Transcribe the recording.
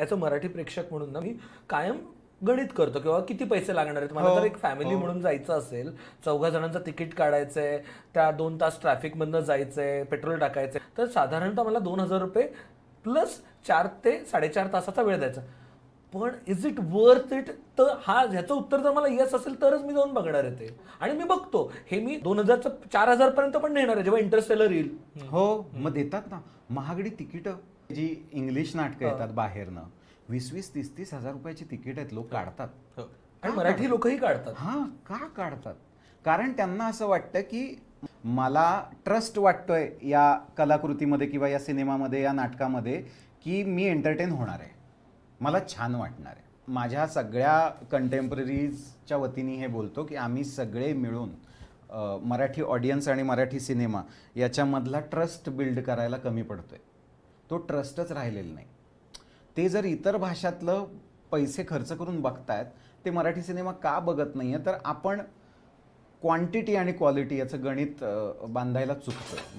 As a Marathi प्रेक्षक म्हणून ना मी कायम गणित करतो किंवा किती पैसे लागणार आहेत. मला हो, जर एक फॅमिली म्हणून जायचं असेल चौघा जणांचं तिकीट काढायचंय त्या दोन तास ट्रॅफिक मधनं जायचंय पेट्रोल टाकायचंय. तर साधारणतः मला दोन हजार रुपये प्लस चार ते साडेचार तासाचा वेळ द्यायचा. पण इज इट वर्थ इट तर हा ह्याचं उत्तर जर मला येस असेल तरच मी जाऊन बघणार आहे ते. आणि मी बघतो. हे मी दोन हजारचं चार हजार पर्यंत पण नेणार आहे जेव्हा इंटरस्टेलर येईल. हो मग देतात ना. महागडी तिकीटं. जी इंग्लिश नाटकं येतात बाहेरनं वीस वीस तीस तीस हजार रुपयाची तिकीट आहेत लोक काढतात. आणि मराठी लोकही काढतात. हा का काढतात? कारण त्यांना असं वाटतं की मला ट्रस्ट वाटतोय या कलाकृतीमध्ये किंवा या सिनेमामध्ये या नाटकामध्ये की मी एंटरटेन होणार आहे. मला छान वाटणार आहे. माझ्या सगळ्या कंटेम्पररीजच्या वतीने हे बोलतो की आम्ही सगळे मिळून मराठी ऑडियन्स आणि मराठी सिनेमा याच्यामधला ट्रस्ट बिल्ड करायला कमी पडतो आहे तो ट्रस्टच राहिलेला नाही. ते जर इतर भाषातलं पैसे खर्च करून बघतायत ते मराठी सिनेमा का बघत नाही आहे तर आपण क्वांटिटी आणि क्वालिटी याचं गणित बांधायला बांधायला आहे